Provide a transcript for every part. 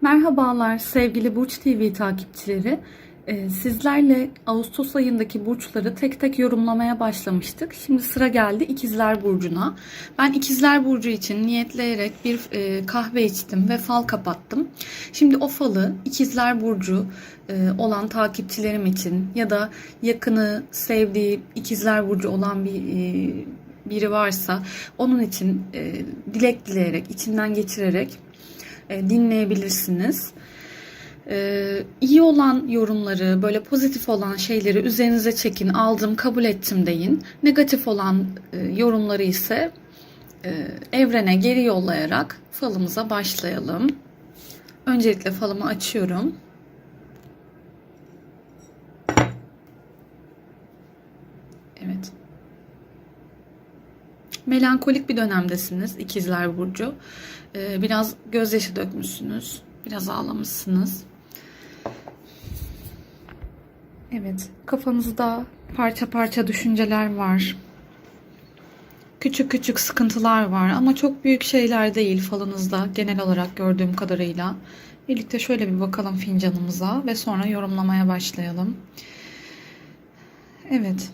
Merhabalar sevgili Burç TV takipçileri. Ee, Sizlerle Ağustos ayındaki burçları tek tek yorumlamaya başlamıştık. Şimdi sıra geldi İkizler Burcu'na. Ben İkizler Burcu için niyetleyerek bir e, kahve içtim ve fal kapattım. Şimdi o falı İkizler Burcu e, olan takipçilerim için ya da yakını, sevdiği İkizler Burcu olan bir e, biri varsa onun için dilek dileyerek, içinden geçirerek e, dinleyebilirsiniz. Ee, iyi olan yorumları, böyle pozitif olan şeyleri üzerinize çekin, aldım, kabul ettim deyin. Negatif olan e, yorumları ise e, evrene geri yollayarak falımıza başlayalım. Öncelikle falımı açıyorum. Evet. Melankolik bir dönemdesiniz İkizler Burcu. Ee, biraz gözyaşı dökmüşsünüz. Biraz ağlamışsınız. Evet, kafanızda parça parça düşünceler var. Küçük küçük sıkıntılar var ama çok büyük şeyler değil falınızda genel olarak gördüğüm kadarıyla. Birlikte şöyle bir bakalım fincanımıza ve sonra yorumlamaya başlayalım. Evet.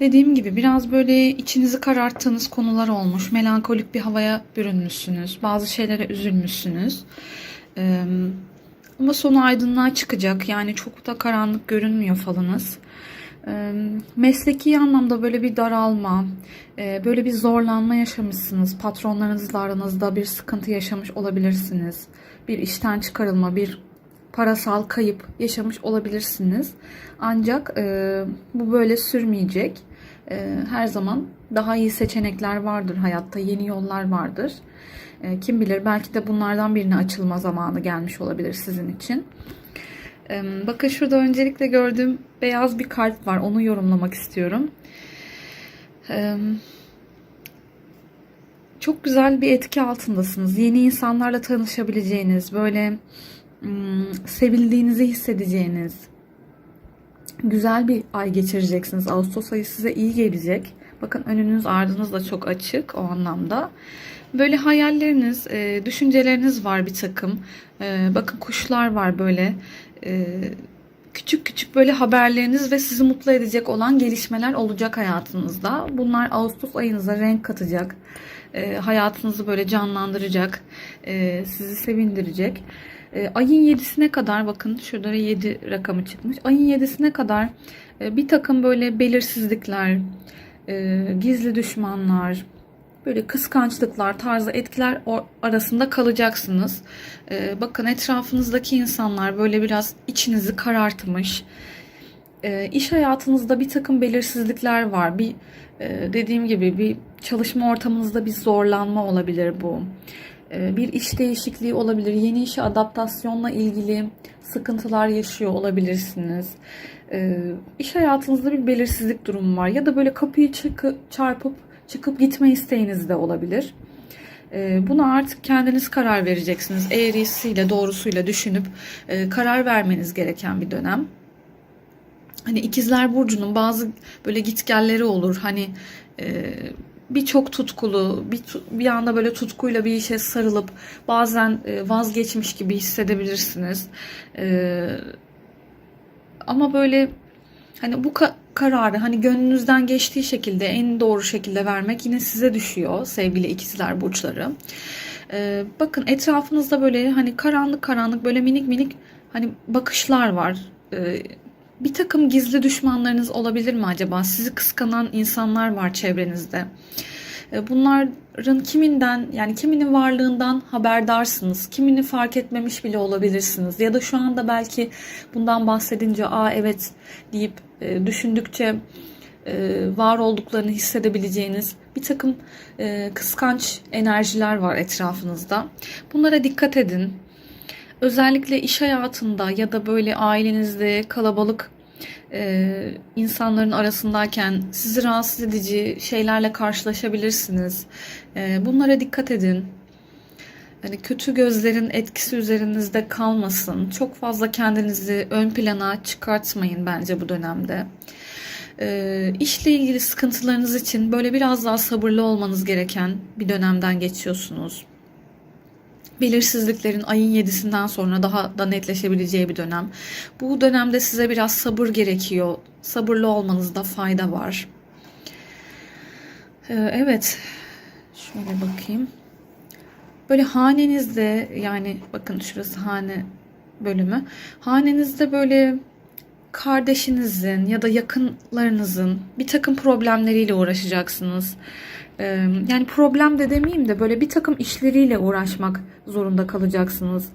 Dediğim gibi biraz böyle içinizi kararttığınız konular olmuş. Melankolik bir havaya bürünmüşsünüz. Bazı şeylere üzülmüşsünüz. Ee, ama sonu aydınlığa çıkacak. Yani çok da karanlık görünmüyor falınız. Ee, mesleki anlamda böyle bir daralma, e, böyle bir zorlanma yaşamışsınız. Patronlarınızla aranızda bir sıkıntı yaşamış olabilirsiniz. Bir işten çıkarılma, bir parasal kayıp yaşamış olabilirsiniz. Ancak e, bu böyle sürmeyecek. E, her zaman daha iyi seçenekler vardır hayatta, yeni yollar vardır. E, kim bilir belki de bunlardan birine açılma zamanı gelmiş olabilir sizin için. E, bakın şurada öncelikle gördüğüm beyaz bir kalp var. Onu yorumlamak istiyorum. E, çok güzel bir etki altındasınız. Yeni insanlarla tanışabileceğiniz, böyle sevildiğinizi hissedeceğiniz güzel bir ay geçireceksiniz. Ağustos ayı size iyi gelecek. Bakın önünüz ardınız da çok açık o anlamda. Böyle hayalleriniz, e, düşünceleriniz var bir takım. E, bakın kuşlar var böyle. E, küçük küçük böyle haberleriniz ve sizi mutlu edecek olan gelişmeler olacak hayatınızda. Bunlar Ağustos ayınıza renk katacak. Hayatınızı böyle canlandıracak. Sizi sevindirecek. E, ayın 7'sine kadar bakın şurada 7 rakamı çıkmış. Ayın 7'sine kadar e, bir takım böyle belirsizlikler, e, gizli düşmanlar, böyle kıskançlıklar tarzı etkiler arasında kalacaksınız. E, bakın etrafınızdaki insanlar böyle biraz içinizi karartmış. E, iş hayatınızda bir takım belirsizlikler var. Bir dediğim gibi bir çalışma ortamınızda bir zorlanma olabilir bu. E, bir iş değişikliği olabilir. Yeni işe adaptasyonla ilgili sıkıntılar yaşıyor olabilirsiniz. E, iş hayatınızda bir belirsizlik durumu var. Ya da böyle kapıyı çıkıp, çarpıp çıkıp gitme isteğiniz de olabilir. E, buna artık kendiniz karar vereceksiniz. Eğrisiyle doğrusuyla düşünüp karar vermeniz gereken bir dönem. Hani ikizler burcunun bazı böyle gitgelleri olur. Hani bir çok tutkulu, bir, bir anda böyle tutkuyla bir işe sarılıp bazen e, vazgeçmiş gibi hissedebilirsiniz. Ee, ama böyle hani bu ka- kararı hani gönlünüzden geçtiği şekilde en doğru şekilde vermek yine size düşüyor sevgili ikizler burçları. Ee, bakın etrafınızda böyle hani karanlık karanlık böyle minik minik hani bakışlar var. Bir takım gizli düşmanlarınız olabilir mi acaba? Sizi kıskanan insanlar var çevrenizde. E, bunların kiminden yani kiminin varlığından haberdarsınız. Kimini fark etmemiş bile olabilirsiniz. Ya da şu anda belki bundan bahsedince aa evet deyip e, düşündükçe e, var olduklarını hissedebileceğiniz bir takım kıskanç enerjiler var etrafınızda. Bunlara dikkat edin. Özellikle iş hayatında ya da böyle ailenizde kalabalık e, insanların arasındayken sizi rahatsız edici şeylerle karşılaşabilirsiniz. E, bunlara dikkat edin. Yani kötü gözlerin etkisi üzerinizde kalmasın. Çok fazla kendinizi ön plana çıkartmayın bence bu dönemde. E, işle ilgili sıkıntılarınız için böyle biraz daha sabırlı olmanız gereken bir dönemden geçiyorsunuz. Belirsizliklerin ayın 7'sinden sonra daha da netleşebileceği bir dönem. Bu dönemde size biraz sabır gerekiyor. Sabırlı olmanızda fayda var. Ee, Evet. Şöyle bakayım. Böyle hanenizde yani bakın şurası hane bölümü. Hanenizde böyle kardeşinizin ya da yakınlarınızın bir takım problemleriyle uğraşacaksınız. Ee, Yani problem de demeyeyim de böyle bir takım işleriyle uğraşmak zorunda kalacaksınız.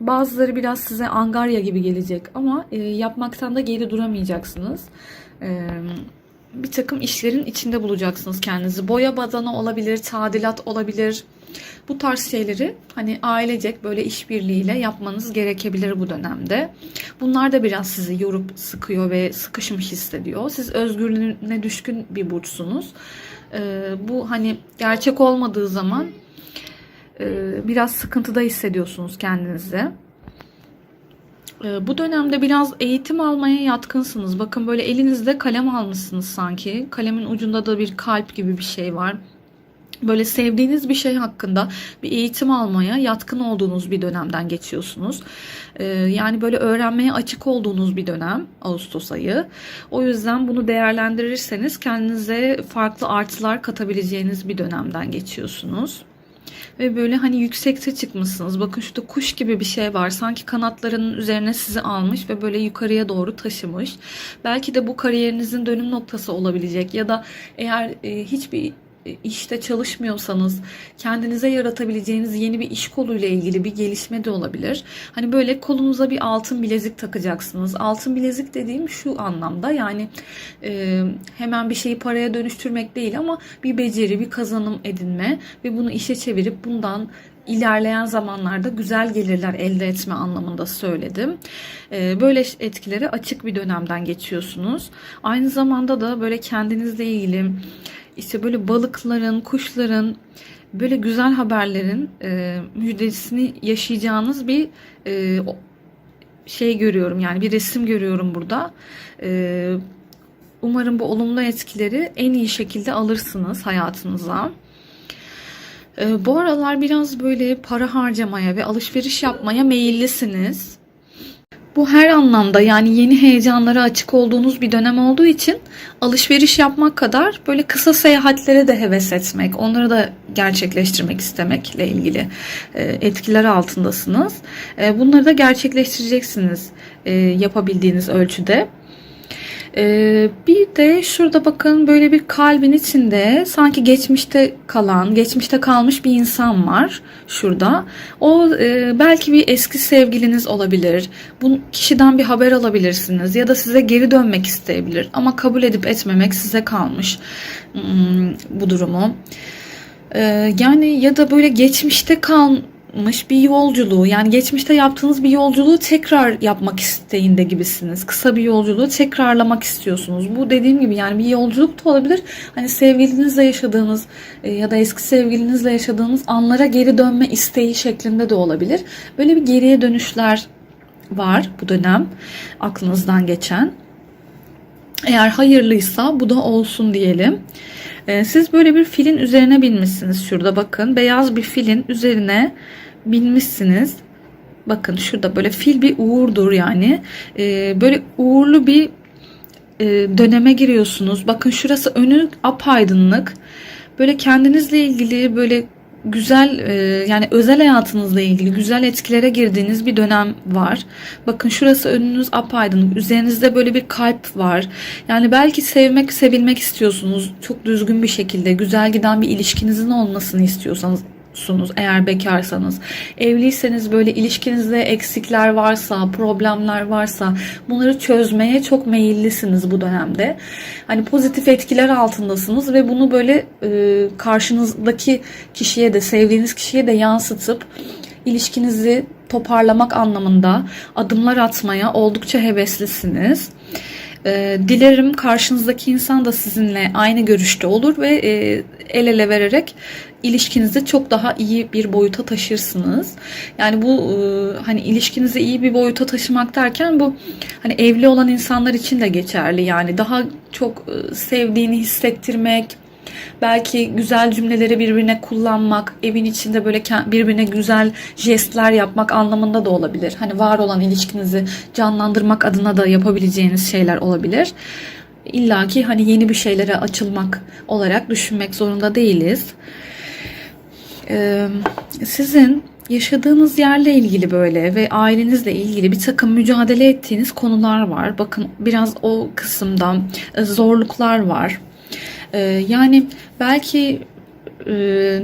Bazıları biraz size angarya gibi gelecek ama e, yapmaktan da geri duramayacaksınız. Bir takım işlerin içinde bulacaksınız kendinizi. Boya badana olabilir, tadilat olabilir. Bu tarz şeyleri hani ailecek böyle işbirliğiyle yapmanız gerekebilir bu dönemde. Bunlar da biraz sizi yorup sıkıyor ve sıkışmış hissediyor. Siz özgürlüğüne düşkün bir burçsunuz. Ee, bu hani gerçek olmadığı zaman e, biraz sıkıntıda hissediyorsunuz kendinizi. Ee, Bu dönemde biraz eğitim almaya yatkınsınız. Bakın böyle elinizde kalem almışsınız sanki. Kalemin ucunda da bir kalp gibi bir şey var. Böyle sevdiğiniz bir şey hakkında bir eğitim almaya yatkın olduğunuz bir dönemden geçiyorsunuz. Ee, Yani böyle öğrenmeye açık olduğunuz bir dönem Ağustos ayı. O yüzden bunu değerlendirirseniz kendinize farklı artılar katabileceğiniz bir dönemden geçiyorsunuz. Ve böyle hani yüksekte çıkmışsınız. Bakın şurada kuş gibi bir şey var. Sanki kanatlarının üzerine sizi almış ve böyle yukarıya doğru taşımış. Belki de bu kariyerinizin dönüm noktası olabilecek. Ya da eğer e, hiçbir işte çalışmıyorsanız kendinize yaratabileceğiniz yeni bir iş koluyla ilgili bir gelişme de olabilir. Hani böyle kolunuza bir altın bilezik takacaksınız. Altın bilezik dediğim şu anlamda yani e, hemen bir şeyi paraya dönüştürmek değil ama bir beceri, bir kazanım edinme ve bunu işe çevirip bundan ilerleyen zamanlarda güzel gelirler elde etme anlamında söyledim. Ee, Böyle etkilere açık bir dönemden geçiyorsunuz. Aynı zamanda da böyle kendinizle ilgili işte böyle balıkların, kuşların böyle güzel haberlerin e, müjdesini yaşayacağınız bir e, şey görüyorum yani bir resim görüyorum burada. E, umarım bu olumlu etkileri en iyi şekilde alırsınız hayatınıza. Ee, Bu aralar biraz böyle para harcamaya ve alışveriş yapmaya meyillisiniz. Bu her anlamda yani yeni heyecanlara açık olduğunuz bir dönem olduğu için alışveriş yapmak kadar böyle kısa seyahatlere de heves etmek, onları da gerçekleştirmek istemekle ilgili e, etkiler altındasınız. E, Bunları da gerçekleştireceksiniz e, yapabildiğiniz ölçüde. Ee, bir de şurada bakın böyle bir kalbin içinde sanki geçmişte kalan, geçmişte kalmış bir insan var şurada. O e, belki bir eski sevgiliniz olabilir. Bu kişiden bir haber alabilirsiniz ya da size geri dönmek isteyebilir ama kabul edip etmemek size kalmış hmm, bu durumu. Ee, yani ya da böyle geçmişte kalmış bir yolculuğu yani geçmişte yaptığınız bir yolculuğu tekrar yapmak isteğinde gibisiniz. Kısa bir yolculuğu tekrarlamak istiyorsunuz. Bu dediğim gibi yani bir yolculuk da olabilir. Hani sevgilinizle yaşadığınız e, ya da eski sevgilinizle yaşadığınız anlara geri dönme isteği şeklinde de olabilir. Böyle bir geriye dönüşler var bu dönem aklınızdan geçen. Eğer hayırlıysa bu da olsun diyelim. Ee, siz böyle bir filin üzerine binmişsiniz şurada bakın. Beyaz bir filin üzerine binmişsiniz. Bakın şurada böyle fil bir uğurdur yani. Ee, böyle uğurlu bir e, döneme giriyorsunuz. Bakın şurası önü apaydınlık. Böyle kendinizle ilgili böyle güzel e, yani özel hayatınızla ilgili güzel etkilere girdiğiniz bir dönem var. Bakın şurası önünüz apaydınlık. Üzerinizde böyle bir kalp var. Yani belki sevmek, sevilmek istiyorsunuz. Çok düzgün bir şekilde güzel giden bir ilişkinizin olmasını istiyorsanız sunuz eğer bekarsanız. Evliyseniz böyle ilişkinizde eksikler varsa, problemler varsa bunları çözmeye çok meyillisiniz bu dönemde. Hani pozitif etkiler altındasınız ve bunu böyle e, karşınızdaki kişiye de sevdiğiniz kişiye de yansıtıp ilişkinizi toparlamak anlamında adımlar atmaya oldukça heveslisiniz. E, dilerim karşınızdaki insan da sizinle aynı görüşte olur ve e, el ele vererek ilişkinizi çok daha iyi bir boyuta taşırsınız. Yani bu e, hani ilişkinizi iyi bir boyuta taşımak derken bu hani evli olan insanlar için de geçerli. Yani daha çok e, sevdiğini hissettirmek, Belki güzel cümleleri birbirine kullanmak, evin içinde böyle birbirine güzel jestler yapmak anlamında da olabilir. Hani var olan ilişkinizi canlandırmak adına da yapabileceğiniz şeyler olabilir. İlla ki hani yeni bir şeylere açılmak olarak düşünmek zorunda değiliz. Ee, sizin yaşadığınız yerle ilgili böyle ve ailenizle ilgili bir takım mücadele ettiğiniz konular var. Bakın biraz o kısımda e, zorluklar var. Ee, yani belki e,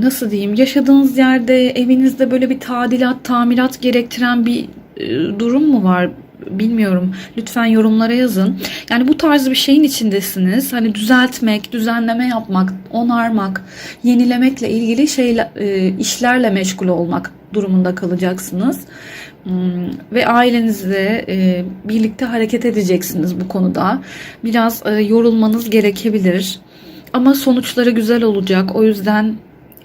nasıl diyeyim yaşadığınız yerde evinizde böyle bir tadilat, tamirat gerektiren bir e, durum mu var? Bilmiyorum. Lütfen yorumlara yazın. Yani bu tarz bir şeyin içindesiniz. Hani düzeltmek, düzenleme yapmak, onarmak, yenilemekle ilgili şeyler, e, işlerle meşgul olmak durumunda kalacaksınız. Hmm, Ve ailenizle e, birlikte hareket edeceksiniz bu konuda. Biraz e, yorulmanız gerekebilir. Ama sonuçları güzel olacak. O yüzden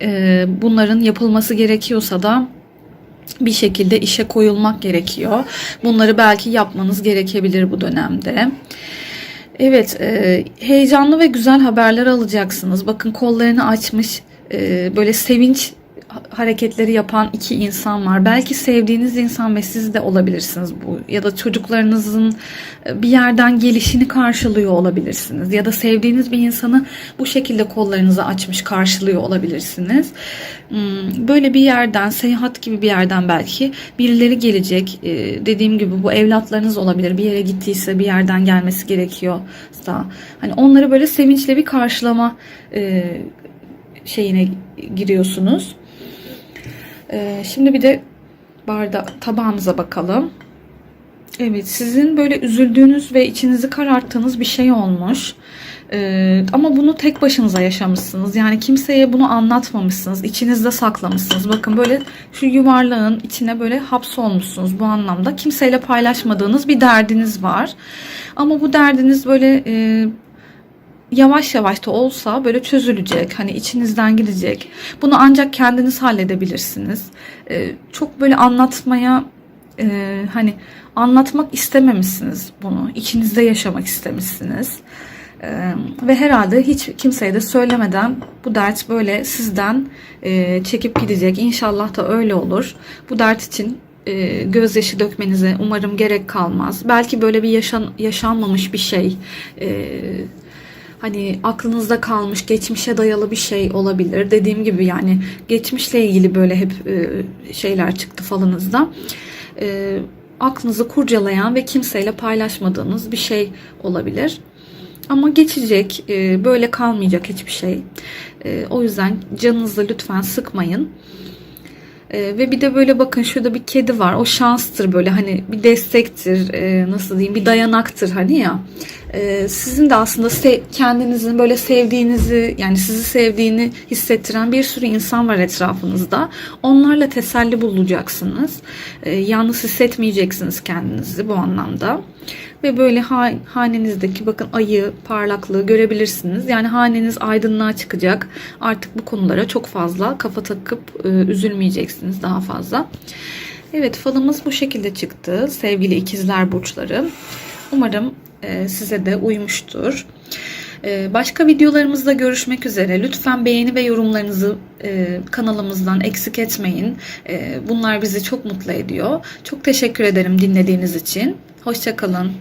e, bunların yapılması gerekiyorsa da bir şekilde işe koyulmak gerekiyor. Bunları belki yapmanız gerekebilir bu dönemde. Evet, e, heyecanlı ve güzel haberler alacaksınız. Bakın kollarını açmış, e, böyle sevinç hareketleri yapan iki insan var. Belki sevdiğiniz insan ve siz de olabilirsiniz bu. Ya da çocuklarınızın e, bir yerden gelişini karşılıyor olabilirsiniz. Ya da sevdiğiniz bir insanı bu şekilde kollarınızı açmış karşılıyor olabilirsiniz. Hmm, Böyle bir yerden, seyahat gibi bir yerden belki birileri gelecek. E, Dediğim gibi bu evlatlarınız olabilir. Bir yere gittiyse bir yerden gelmesi gerekiyorsa. Hani onları böyle sevinçle bir karşılama e, şeyine giriyorsunuz. Ee, şimdi bir de barda tabağımıza bakalım. Evet, sizin böyle üzüldüğünüz ve içinizi kararttığınız bir şey olmuş. Ee, ama bunu tek başınıza yaşamışsınız. Yani kimseye bunu anlatmamışsınız. İçinizde saklamışsınız. Bakın böyle şu yuvarlağın içine böyle hapsolmuşsunuz bu anlamda. Kimseyle paylaşmadığınız bir derdiniz var. Ama bu derdiniz böyle e, yavaş yavaş da olsa böyle çözülecek. Hani içinizden gidecek. Bunu ancak kendiniz halledebilirsiniz. Ee, çok böyle anlatmaya e, hani anlatmak istememişsiniz bunu. İçinizde yaşamak istemişsiniz. Ee, ve herhalde hiç kimseye de söylemeden bu dert böyle sizden e, çekip gidecek. İnşallah da öyle olur. Bu dert için e, gözyaşı dökmenize umarım gerek kalmaz. Belki böyle bir yaşan, yaşanmamış bir şey e, hani aklınızda kalmış geçmişe dayalı bir şey olabilir. Dediğim gibi yani geçmişle ilgili böyle hep e, şeyler çıktı falınızda. E, aklınızı kurcalayan ve kimseyle paylaşmadığınız bir şey olabilir. Ama geçecek, e, böyle kalmayacak hiçbir şey. O yüzden canınızı lütfen sıkmayın. E, ve bir de böyle bakın şurada bir kedi var. O şanstır böyle hani bir destektir, e, nasıl diyeyim bir dayanaktır hani ya. E, sizin de aslında se- kendinizin böyle sevdiğinizi yani sizi sevdiğini hissettiren bir sürü insan var etrafınızda. Onlarla teselli bulacaksınız. E, yalnız hissetmeyeceksiniz kendinizi bu anlamda. Ve böyle ha- hanenizdeki bakın ayı parlaklığı görebilirsiniz. Yani haneniz aydınlığa çıkacak. Artık bu konulara çok fazla kafa takıp e, üzülmeyeceksiniz daha fazla. Evet falımız bu şekilde çıktı sevgili ikizler burçları. Umarım size de uymuştur. E, Başka videolarımızda görüşmek üzere. Lütfen beğeni ve yorumlarınızı e, kanalımızdan eksik etmeyin. E, Bunlar bizi çok mutlu ediyor. Çok teşekkür ederim dinlediğiniz için. Hoşçakalın.